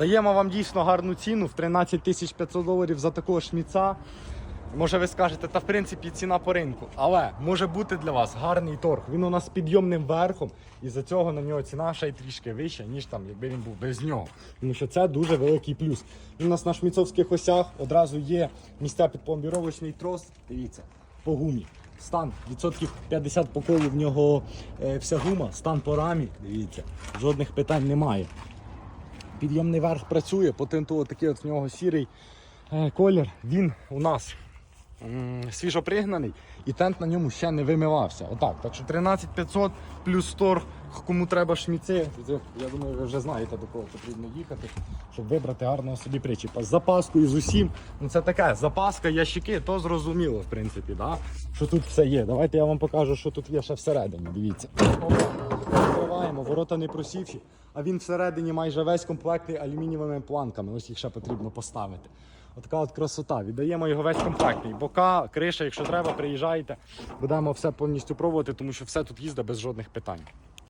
Даємо вам дійсно гарну ціну в 13 тисяч 500 доларів за такого шміца. Може ви скажете, та в принципі ціна по ринку. Але може бути для вас гарний торг. Він у нас підйомним верхом, і за цього на нього ціна ще й трішки вища, ніж там, якби він був без нього. Тому що це дуже великий плюс. Він у нас на шміцовських осях одразу є місця під пломбіровочний трос. Дивіться, по гумі. Стан відсотків 50 по колу в нього е, вся гума, стан по рамі. Дивіться, жодних питань немає. Підйомний верх працює, по тенту такий от в нього сірий е, колір. Він у нас м, свіжо пригнаний і тент на ньому ще не вимивався. Отак. Так що 13500 плюс торг, кому треба шміци. Я думаю, ви вже знаєте до кого потрібно їхати, щоб вибрати гарного собі причіпа. З запаскою з усім. Ну це таке, запаска, ящики, то зрозуміло, в принципі, да? що тут все є. Давайте я вам покажу, що тут є ще всередині. Дивіться. Відкриваємо, ворота не просівші, а він всередині майже весь комплектний алюмінієвими планками. Ось їх ще потрібно поставити. Отака от красота. Віддаємо його весь комплектний. Бока, криша, якщо треба, приїжджайте. Будемо все повністю пробувати, тому що все тут їздить без жодних питань.